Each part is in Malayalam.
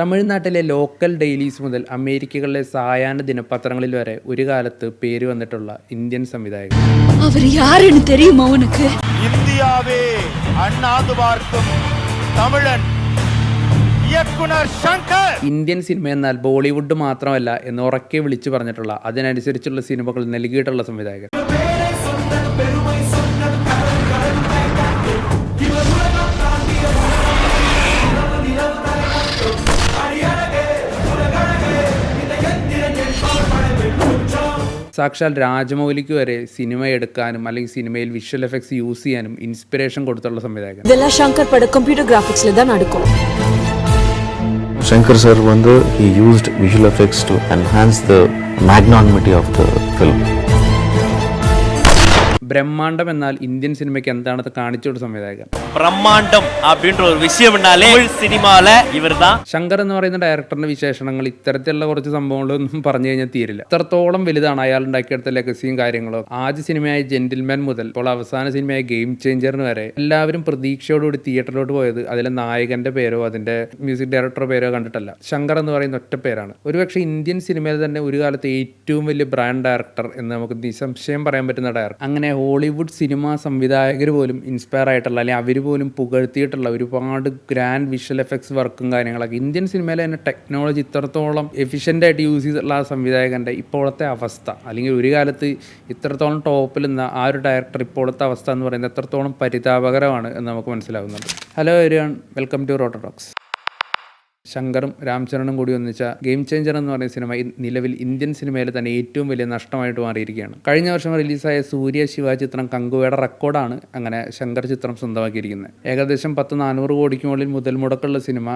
തമിഴ്നാട്ടിലെ ലോക്കൽ ഡെയിലീസ് മുതൽ അമേരിക്കകളിലെ സായാഹ്ന ദിനപത്രങ്ങളിൽ വരെ ഒരു കാലത്ത് പേര് വന്നിട്ടുള്ള ഇന്ത്യൻ സംവിധായകൻ. അവർ യാരെന്ന് തെരയുമോ ഇന്ത്യവേ തമിഴൻ ഇന്ത്യൻ സിനിമ എന്നാൽ ബോളിവുഡ് മാത്രമല്ല എന്ന് ഉറക്കെ വിളിച്ചു പറഞ്ഞിട്ടുള്ള അതിനനുസരിച്ചുള്ള സിനിമകൾ നൽകിയിട്ടുള്ള സംവിധായകൻ. സാക്ഷാൽ രാജമൗലിക്ക് വരെ സിനിമ എടുക്കാനും അല്ലെങ്കിൽ സിനിമയിൽ വിഷ്വൽ എഫക്ട്സ് യൂസ് ചെയ്യാനും ഇൻസ്പിറേഷൻ കൊടുത്തുള്ള സംവിധായകൻ. ഇതെല്ലാം ശങ്കർ പട കമ്പ്യൂട്ടർ ഗ്രാഫിക്സിൽ തന്നെ നടക്കും ശങ്കർ സർ വന്ന് he used visual effects to enhance the magnanimity of the film ബ്രഹ്മാണ്ഡം എന്നാൽ ഇന്ത്യൻ സിനിമയ്ക്ക് എന്താണെന്ന് കാണിച്ചുകൊടുത്ത സംവിധായകൻ பிரம்மாண்டம் அப்படின்ற ஒரு விஷயம்னாலே தமிழ் சினிமால இவர்தான் ശങ്കർ എന്ന് പറയുന്ന ഡയറക്ടറിന്റെ വിശേഷണങ്ങൾ ഇത്തരത്തിലുള്ള കുറച്ച് സംഭവങ്ങളൊന്നും പറഞ്ഞു കഴിഞ്ഞാൽ തീരില്ല ഇത്രത്തോളം വലുതാണ് അയാൾ ഉണ്ടാക്കിയെടുത്ത ലെഗസിയും കാര്യങ്ങളും ആദ്യ സിനിമയായ ജെന്റിൽമാൻ മുതൽ ഇപ്പോൾ അവസാന സിനിമയായ ഗെയിം ചേഞ്ചറിന് വരെ എല്ലാവരും പ്രതീക്ഷയോടുകൂടി തിയേറ്ററിലോട്ട് പോയത് അതിലെ നായകന്റെ പേരോ അതിന്റെ മ്യൂസിക് ഡയറക്ടറോ പേരോ കണ്ടിട്ടല്ല ശങ്കർ എന്ന് പറയുന്ന ഒറ്റ പേരാണ് ഒരുപക്ഷെ ഇന്ത്യൻ സിനിമയിൽ തന്നെ ഒരു കാലത്ത് ഏറ്റവും വലിയ ബ്രാൻഡ് ഡയറക്ടർ എന്ന് നമുക്ക് നിസ്സംശയം പറയാൻ പറ്റുന്ന ഡയറക്ടർ അങ്ങനെ ഹോളിവുഡ് സിനിമ സംവിധായകർ പോലും ഇൻസ്പയർ ആയിട്ടുള്ള അല്ലെങ്കിൽ അവർ പോലും പുകഴ്ത്തിയിട്ടുള്ള ഒരുപാട് ഗ്രാൻഡ് വിഷ്വൽ എഫക്ട്സ് വർക്കും കാര്യങ്ങളൊക്കെ. ഇന്ത്യൻ സിനിമയിലെ തന്നെ ടെക്നോളജി ഇത്രത്തോളം എഫിഷ്യന്റ് ആയിട്ട് യൂസ് ചെയ്തിട്ടുള്ള ആ സംവിധായകന്റെ ഇപ്പോഴത്തെ അവസ്ഥ അല്ലെങ്കിൽ ഒരു കാലത്ത് ഇത്രത്തോളം ടോപ്പിൽ നിന്ന ആ ഒരു ഡയറക്ടർ ഇപ്പോഴത്തെ അവസ്ഥ എന്ന് പറയുന്നത് എത്രത്തോളം പരിതാപകരമാണ് എന്ന് നമുക്ക് മനസ്സിലാവുന്നുണ്ട്. Hello everyone welcome to Rototalks ശങ്കറും രാംചരണും കൂടി ഒന്നിച്ച ഗെയിം ചേഞ്ചർ എന്ന് പറയുന്ന സിനിമ നിലവിൽ ഇന്ത്യൻ സിനിമയിലെ തന്നെ ഏറ്റവും വലിയ നഷ്ടമായിട്ട് മാറിയിരിക്കുകയാണ്. കഴിഞ്ഞ വർഷം റിലീസായ സൂര്യ ശിവ ചിത്രം കങ്കുവയുടെ റെക്കോർഡാണ് അങ്ങനെ ശങ്കർ ചിത്രം സ്വന്തമാക്കിയിരിക്കുന്നത്. ഏകദേശം പത്ത് നാനൂറ് കോടിക്ക് മുകളിൽ മുതൽ മുടക്കുള്ള സിനിമ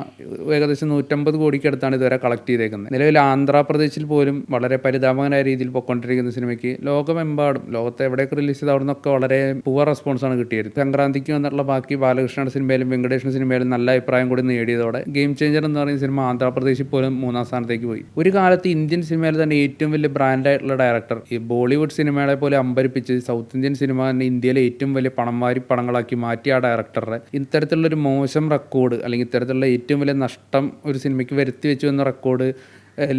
ഏകദേശം നൂറ്റമ്പത് കോടിക്കടുത്താണ് ഇതുവരെ കളക്ട് ചെയ്തേക്കുന്നത്. നിലവിൽ ആന്ധ്രാപ്രദേശിൽ പോലും വളരെ പരിതാപകരമായ രീതിയിൽ പൊയ്ക്കൊണ്ടിരിക്കുന്ന സിനിമയ്ക്ക് ലോകമെമ്പാടും ലോകത്ത് എവിടെയൊക്കെ റിലീസ് ചെയ്ത് അവിടെ നിന്നൊക്കെ വളരെ പുവർ റെസ്പോൺസാണ് കിട്ടിയത്. സംക്രാന്തിക്ക് വന്നിട്ടുള്ള ബാക്കി ബാലകൃഷ്ണയുടെ സിനിമയിലും വെങ്കടേഷിന്റെ സിനിമയിലും നല്ല അഭിപ്രായം കൂടി നേടിയതോടെ ഗെയിം ചേഞ്ചർ എന്ന് പറയുന്ന സിനിമ ആന്ധ്രാപ്രദേശിൽ പോലും മൂന്നാം സ്ഥാനത്തേക്ക് പോയി. ഒരു കാലത്ത് ഇന്ത്യൻ സിനിമയിൽ തന്നെ ഏറ്റവും വലിയ ബ്രാൻഡായിട്ടുള്ള ഡയറക്ടർ ഈ ബോളിവുഡ് സിനിമകളെ പോലെ അമ്പരിപ്പിച്ച് സൗത്ത് ഇന്ത്യൻ സിനിമ തന്നെ ഇന്ത്യയിലെ ഏറ്റവും വലിയ പണം വാരി പടങ്ങളാക്കി മാറ്റിയ ആ ഡയറക്ടറെ ഇത്തരത്തിലുള്ള ഒരു മോശം റെക്കോർഡ് അല്ലെങ്കിൽ ഇത്തരത്തിലുള്ള ഏറ്റവും വലിയ നഷ്ടം ഒരു സിനിമയ്ക്ക് വരുത്തി വെച്ചു എന്ന റെക്കോർഡ്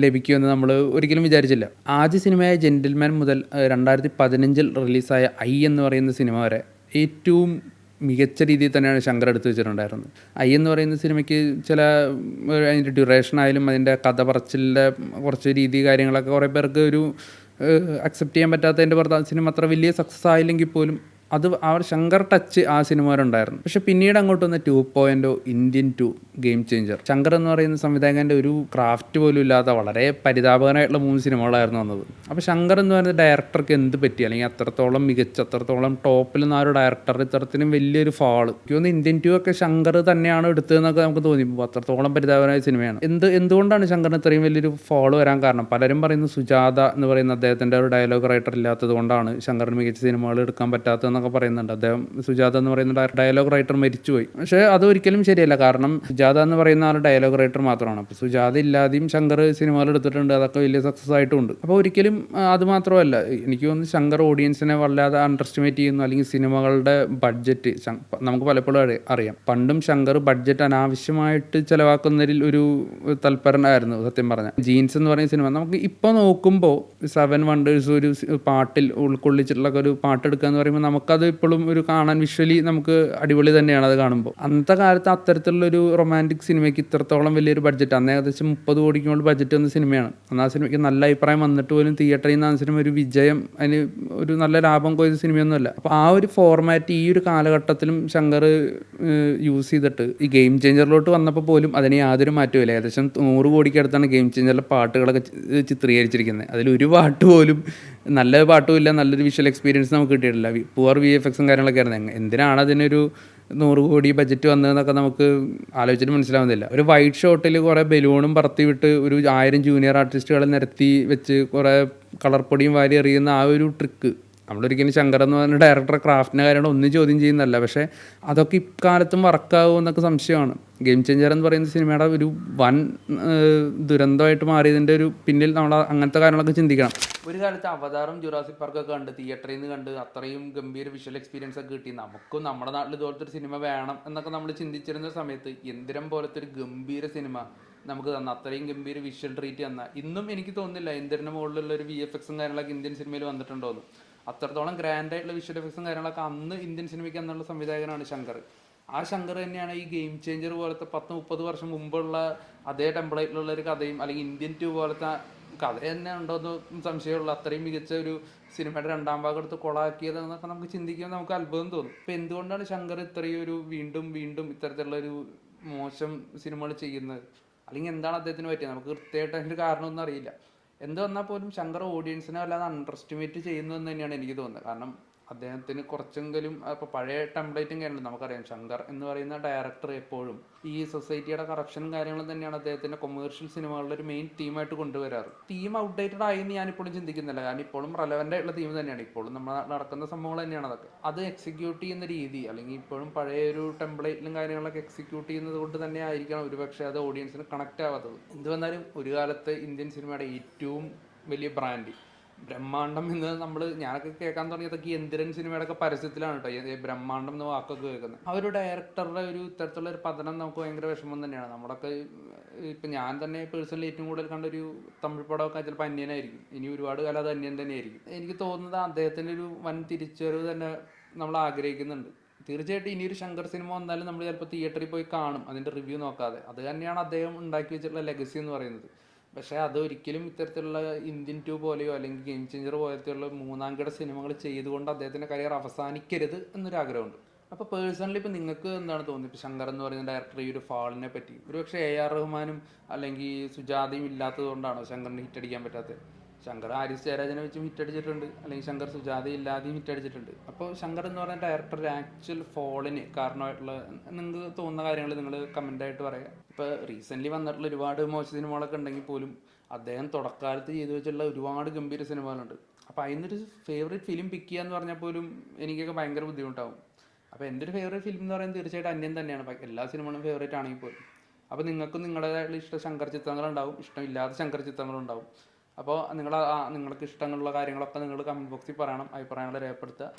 ലഭിക്കുമെന്ന് നമ്മൾ ഒരിക്കലും വിചാരിച്ചില്ല. ആദ്യ സിനിമയായ ജെന്റിൽമാൻ മുതൽ രണ്ടായിരത്തി പതിനഞ്ചിൽ റിലീസായ ഐ എന്ന് പറയുന്ന സിനിമ വരെ ഏറ്റവും മികച്ച രീതിയിൽ തന്നെയാണ് ശങ്കർ എടുത്തു വെച്ചിട്ടുണ്ടായിരുന്നത്. ഐ എന്ന് പറയുന്ന സിനിമയ്ക്ക് ചില അതിന്റെ ഡ്യൂറേഷൻ ആയാലും അതിന്റെ കഥ പറച്ചിലിന്റെ കുറച്ച് രീതി കാര്യങ്ങളൊക്കെ കുറേ പേർക്ക് ഒരു അക്സെപ്റ്റ് ചെയ്യാൻ പറ്റാത്തതിന്റെ പുറത്ത് സിനിമ അത്ര വലിയ സക്സസ് ആയില്ലെങ്കിൽ പോലും അത് ആ ശങ്കർ ടച്ച് ആ സിനിമയിലുണ്ടായിരുന്നു പക്ഷെ പിന്നീട് അങ്ങോട്ട് വന്ന two point Indian two game changer Shankar എന്ന് പറയുന്ന സംവിധായകന്റെ ഒരു ക്രാഫ്റ്റ് പോലും ഇല്ലാത്ത വളരെ പരിതാപകരമായിട്ടുള്ള മൂന്ന് സിനിമകളായിരുന്നു വന്നത് അപ്പോൾ ശങ്കർ എന്ന് പറയുന്ന ഡയറക്ടർക്ക് എന്ത് പറ്റി? അല്ലെങ്കിൽ അത്രത്തോളം മികച്ച അത്രത്തോളം ടോപ്പിൽ നിന്ന് ആ ഒരു ഡയറക്ടർ ഇത്തരത്തിലും വലിയൊരു ഫാൾ തോന്നുന്നു ഇന്ത്യൻ ടു ഒക്കെ ശങ്കർ തന്നെയാണ് എടുത്തതെന്നൊക്കെ നമുക്ക് തോന്നി. അത്രത്തോളം പരിതാപകരമായ സിനിമയാണ്. എന്ത് എന്തുകൊണ്ടാണ് ശങ്കറിന് ഇത്രയും വലിയൊരു ഫാൾ വരാൻ കാരണം? പലരും പറയുന്നത് സുജാത എന്ന് പറയുന്ന അദ്ദേഹത്തിന്റെ ഒരു ഡയലോഗ് റൈറ്റർ ഇല്ലാത്തത് കൊണ്ടാണ് ശങ്കറിന് മികച്ച സിനിമകൾ എടുക്കാൻ പറ്റാത്തതെന്നൊക്കെ പറയുന്നുണ്ട്. അദ്ദേഹം സുജാത എന്ന് പറയുന്ന ഡയലോഗ് റൈറ്റർ മരിച്ചുപോയി. പക്ഷേ അത് ഒരിക്കലും ശരിയല്ല. കാരണം സുജാത എന്ന് പറയുന്ന ആൾ ഡയലോഗ് റൈറ്റർ മാത്രമാണ്. അപ്പോൾ സുജാത ഇല്ലാതെയും ശങ്കർ സിനിമകൾ എടുത്തിട്ടുണ്ട്. അതൊക്കെ വലിയ സക്സസ് ആയിട്ടുണ്ട്. അപ്പോൾ ഒരിക്കലും അത് മാത്രമല്ല. എനിക്ക് തോന്നുന്നു ശങ്കർ ഓഡിയൻസിനെ വല്ലാതെ അണ്ടർ എസ്റ്റിമേറ്റ് ചെയ്യുന്നു. അല്ലെങ്കിൽ സിനിമകളുടെ ബഡ്ജറ്റ് നമുക്ക് പലപ്പോഴും അറിയാം. പണ്ടും ശങ്കർ ബഡ്ജറ്റ് അനാവശ്യമായിട്ട് ചിലവാക്കുന്നതിൽ ഒരു തൽപരനായിരുന്നു സത്യം പറഞ്ഞാൽ. ജീൻസ് എന്ന് പറയുന്ന സിനിമ. നമുക്ക് ഇപ്പോൾ നോക്കുമ്പോൾ സെവൻ വണ്ടേഴ്സ് ഒരു പാട്ടിൽ ഉൾക്കൊള്ളിച്ചിട്ടുള്ള ഒരു പാട്ട് എടുക്കുക എന്ന് പറയുമ്പോൾ നമുക്കത് ഇപ്പോഴും ഒരു കാണാൻ വിഷ്വലി നമുക്ക് അടിപൊളി തന്നെയാണ് അത് കാണുമ്പോൾ. അന്നത്തെ കാലത്ത് അത്തരത്തിലുള്ള ഒരു റൊമാന്റിക് സിനിമയ്ക്ക് ഇത്രത്തോളം വലിയൊരു ബഡ്ജറ്റ് അന്ന് ഏകദേശം മുപ്പത് കോടിക്ക് മുകളിൽ ബഡ്ജറ്റ് വന്ന സിനിമയാണ് അന്ന് ആ സിനിമയ്ക്ക് നല്ല അഭിപ്രായം വന്നിട്ട് പോലും തിയേറ്ററിൽ നിന്ന് ആ സിനിമ ഒരു വിജയം അതിന് ഒരു നല്ല ലാഭം കൊയ്ത സിനിമയൊന്നുമല്ല അപ്പോൾ ആ ഒരു ഫോർമാറ്റ് ഈ ഒരു കാലഘട്ടത്തിലും ശങ്കർ യൂസ് ചെയ്തിട്ട് ഈ ഗെയിം ചേഞ്ചറിലോട്ട് വന്നപ്പോൾ പോലും അതിന് യാതൊരു മാറ്റമില്ല ഏകദേശം നൂറ് കോടിക്ക് അടുത്താണ് ഗെയിം ചേഞ്ചറിലെ പാട്ടുകളൊക്കെ ചിത്രീകരിച്ചിരിക്കുന്നത് അതിൽ ഒരു പാട്ട് പോലും നല്ല പാട്ടും ഇല്ല നല്ലൊരു വിഷ്വൽ എക്സ്പീരിയൻസ് നമുക്ക് കിട്ടിയിട്ടില്ല. പുവർ വി എഫ് എക്സും കാര്യങ്ങളൊക്കെ ആയിരുന്നു. എന്തിനാണ് അതിനൊരു നൂറ് കോടി ബജറ്റ് വന്നതെന്നൊക്കെ നമുക്ക് ആലോചിച്ചിട്ട് മനസ്സിലാവുന്നില്ല. ഒരു വൈറ്റ് ഷോട്ടിൽ കുറേ ബലൂണും പറത്തി വിട്ട് ഒരു ആയിരം ജൂനിയർ ആർട്ടിസ്റ്റുകളെ നിരത്തി വെച്ച് കുറേ കളർ പൊടിയും വാരി എറിയുന്ന ആ ഒരു ട്രിക്ക് നമ്മളൊരിക്കലും ശങ്കർ എന്ന് പറഞ്ഞ ഡയറക്ടർ ക്രാഫ്റ്റിന്റെ കാര്യങ്ങൾ ഒന്നും ചോദ്യം ചെയ്യുന്നതല്ല. പക്ഷേ അതൊക്കെ ഇക്കാലത്തും വർക്കാകുമോ എന്നൊക്കെ സംശയമാണ്. ഗെയിം ചേഞ്ചർ എന്ന് പറയുന്ന സിനിമയുടെ ഒരു വൻ ദുരന്തമായിട്ട് മാറിയതിന്റെ ഒരു പിന്നിൽ നമ്മൾ അങ്ങനത്തെ കാര്യങ്ങളൊക്കെ ചിന്തിക്കണം. ഒരു കാലത്ത് അവതാറും ജുറാസിക് പാർക്കൊക്കെ കണ്ട് തിയേറ്ററിൽ നിന്ന് കണ്ട് അത്രയും ഗംഭീര വിഷ്വൽ എക്സ്പീരിയൻസ് ഒക്കെ കിട്ടി. നമുക്കും നമ്മുടെ നാട്ടിൽ ഇതുപോലത്തെ ഒരു സിനിമ വേണം എന്നൊക്കെ നമ്മൾ ചിന്തിച്ചിരുന്ന സമയത്ത് എന്തിരം പോലത്തെ ഒരു ഗംഭീര സിനിമ നമുക്ക് തന്ന. അത്രയും ഗംഭീര വിഷ്വൽ ട്രീറ്റ് തന്ന. ഇന്നും എനിക്ക് തോന്നുന്നില്ല ഇന്ത്യന്റെ മുകളിലുള്ള ഒരു വി എഫ് എക്സും കാര്യങ്ങളൊക്കെ ഇന്ത്യൻ സിനിമയിൽ വന്നിട്ടുണ്ടോന്ന്. അത്രത്തോളം ഗ്രാൻഡ് ആയിട്ടുള്ള വിഷ്വൽ എഫക്ട്സും കാര്യങ്ങളൊക്കെ അന്ന് ഇന്ത്യൻ സിനിമയ്ക്ക് എന്നുള്ള സംവിധായകനാണ് ശങ്കർ. ആ ശങ്കർ തന്നെയാണ് ഈ ഗെയിം ചേഞ്ചർ പോലത്തെ പത്ത് മുപ്പത് വർഷം മുമ്പുള്ള അതേ ടെംപ്ലേറ്റിലുള്ള ഒരു കഥയും അല്ലെങ്കിൽ ഇന്ത്യൻ ടു പോലത്തെ കഥ തന്നെ ഉണ്ടോന്ന് സംശയമുള്ള. അത്രയും മികച്ച ഒരു സിനിമയുടെ രണ്ടാം ഭാഗം എടുത്ത് കൊളാക്കിയത് എന്നൊക്കെ നമുക്ക് ചിന്തിക്കുമ്പോൾ നമുക്ക് അത്ഭുതം തോന്നും. ഇപ്പം എന്തുകൊണ്ടാണ് ശങ്കർ ഇത്രയും ഒരു വീണ്ടും വീണ്ടും ഇത്തരത്തിലുള്ള ഒരു മോശം സിനിമകൾ ചെയ്യുന്നത്? അല്ലെങ്കിൽ എന്താണ് അദ്ദേഹത്തിന് പറ്റിയത്? നമുക്ക് കൃത്യമായിട്ട് അതിന്റെ കാരണമൊന്നും അറിയില്ല. എന്ത് വന്നാൽ പോലും ശങ്കർ ഓഡിയൻസിനെ വല്ലാതെ അണ്ടർ എസ്റ്റിമേറ്റ് ചെയ്യുന്നു എന്ന് തന്നെയാണ് എനിക്ക് തോന്നുന്നത്. കാരണം അദ്ദേഹത്തിന് കുറച്ചെങ്കിലും ഇപ്പോൾ പഴയ ടെംപ്ലേറ്റും കാര്യങ്ങളും നമുക്കറിയാം. ശങ്കർ എന്ന് പറയുന്ന ഡയറക്ടർ എപ്പോഴും ഈ സൊസൈറ്റിയുടെ കറപ്ഷനും കാര്യങ്ങളും തന്നെയാണ് അദ്ദേഹത്തിന്റെ കൊമേഴ്ഷ്യൽ സിനിമകളുടെ ഒരു മെയിൻ തീമായിട്ട് കൊണ്ടുവരാറ്. തീം ഔട്ട്ഡേറ്റഡ് ആയി എന്ന് ഞാനിപ്പോഴും ചിന്തിക്കുന്നില്ല. കാരണം ഇപ്പോഴും റെലവന്റ് ആയിട്ടുള്ള തീം തന്നെയാണ്. ഇപ്പോഴും നമ്മൾ നടക്കുന്ന സംഭവങ്ങൾ തന്നെയാണ് അതൊക്കെ. അത് എക്സിക്യൂട്ട് ചെയ്യുന്ന രീതി അല്ലെങ്കിൽ ഇപ്പോഴും പഴയ ഒരു ടെംപ്ലേറ്റിലും കാര്യങ്ങളൊക്കെ എക്സിക്യൂട്ട് ചെയ്യുന്നത് കൊണ്ട് തന്നെ ആയിരിക്കണം ഒരുപക്ഷെ അത് ഓഡിയൻസിന് കണക്ട് ആവാത്തത്. എന്ത് വന്നാലും ഒരു കാലത്ത് ഇന്ത്യൻ സിനിമയുടെ ഏറ്റവും വലിയ ബ്രാൻഡ് ബ്രഹ്മാണ്ഡം എന്ന് നമ്മൾ ഞാനൊക്കെ കേൾക്കാൻ തുടങ്ങിയതൊക്കെ എന്തിരൻ സിനിമയുടെ ഒക്കെ പരസ്യത്തിലാണ് കേട്ടോ. ഈ ബ്രഹ്മാണ്ഡം എന്ന വാക്കൊക്കെ കേൾക്കുന്നത്. ആ ഒരു ഡയറക്ടറുടെ ഒരു ഇത്തരത്തിലുള്ള ഒരു പതനം നമുക്ക് ഭയങ്കര വിഷമം തന്നെയാണ്. നമ്മളൊക്കെ ഇപ്പം ഞാൻ തന്നെ പേഴ്സണലി ഏറ്റവും കൂടുതൽ കണ്ട ഒരു തമിഴ് പടമൊക്കെ ചിലപ്പോൾ അന്യനായിരിക്കും ഇനി ഒരുപാട് കാലം അത് അന്യൻ തന്നെയായിരിക്കും എനിക്ക് തോന്നുന്നത് അദ്ദേഹത്തിന്റെ ഒരു വൻ തിരിച്ചുവരവ് തന്നെ നമ്മൾ ആഗ്രഹിക്കുന്നുണ്ട്. തീർച്ചയായിട്ടും ഇനിയൊരു ശങ്കർ സിനിമ വന്നാലും നമ്മൾ ചിലപ്പോൾ തിയേറ്ററിൽ പോയി കാണും. അതിന്റെ റിവ്യൂ നോക്കാതെ. അത് തന്നെയാണ് അദ്ദേഹം ഉണ്ടാക്കി വെച്ചിട്ടുള്ള ലെഗസി എന്ന് പറയുന്നത്. പക്ഷേ അത് ഒരിക്കലും ഇത്തരത്തിലുള്ള ഇന്ത്യൻ ടു പോലെയോ അല്ലെങ്കിൽ ഗെയിം ചേഞ്ചർ പോലത്തെയുള്ള മൂന്നാം കിട സിനിമകൾ ചെയ്തുകൊണ്ട് അദ്ദേഹത്തിന്റെ കരിയർ അവസാനിക്കരുത് എന്നൊരു ആഗ്രഹമുണ്ട് അപ്പോൾ പേഴ്സണലി ഇപ്പോൾ നിങ്ങൾക്ക് എന്താണ് തോന്നുന്നത് ഇപ്പോൾ ശങ്കർ എന്ന് പറയുന്ന ഡയറക്ടർ ഈ ഒരു ഫാളിനെ പറ്റി. ഒരു പക്ഷേ എ ആർ റഹ്മാനും അല്ലെങ്കിൽ സുജാതയും ഇല്ലാത്തതുകൊണ്ടാണോ ശങ്കറിന് ഹിറ്റടിക്കാൻ പറ്റാത്തത്? ശങ്കർ ആരിസ് ജയരാജനെ വെച്ചും ഹിറ്റ് അടിച്ചിട്ടുണ്ട്. അല്ലെങ്കിൽ ശങ്കർ സുജാത ഇല്ലാതെയും ഹിറ്റ് അടിച്ചിട്ടുണ്ട്. അപ്പോൾ ശങ്കർ എന്ന് പറയുന്ന ഡയറക്ടറുടെ ആക്ച്വൽ ഫോളിന് കാരണമായിട്ടുള്ള നിങ്ങൾക്ക് തോന്നുന്ന കാര്യങ്ങൾ നിങ്ങൾ കമന്റായിട്ട് പറയുക ഇപ്പോൾ റീസെന്റ്ലി വന്നിട്ടുള്ള ഒരുപാട് മോശ സിനിമകളൊക്കെ ഉണ്ടെങ്കിൽ പോലും അദ്ദേഹം തുടക്കാലത്ത് ചെയ്തു വെച്ചിട്ടുള്ള ഒരുപാട് ഗംഭീര സിനിമകളുണ്ട്. അപ്പോൾ അതിനൊരു ഫേവറേറ്റ് ഫിലിം പിക്ക് ചെയ്യുക എന്ന് പറഞ്ഞാൽ പോലും എനിക്കൊക്കെ ഭയങ്കര ബുദ്ധിമുട്ടാവും. അപ്പോൾ എന്റെ ഒരു ഫേവറേറ്റ് ഫിലിം എന്ന് പറയുന്നത് തീർച്ചയായിട്ടും അന്യം തന്നെയാണ്. എല്ലാ സിനിമകളും ഫേവറേറ്റ് ആണെങ്കിൽ പോലും. അപ്പോൾ നിങ്ങൾക്കും നിങ്ങളുടേതായിട്ടുള്ള ഇഷ്ട ശങ്കർ ചിത്രങ്ങളുണ്ടാവും. ഇഷ്ടമില്ലാത്ത ശങ്കർ ചിത്രങ്ങളുണ്ടാവും. അപ്പോൾ നിങ്ങൾ നിങ്ങൾക്ക് ഇഷ്ടങ്ങളുള്ള കാര്യങ്ങളൊക്കെ നിങ്ങൾ കമന്റ് ബോക്സിൽ പറയണം അഭിപ്രായങ്ങൾ രേഖപ്പെടുത്തുക.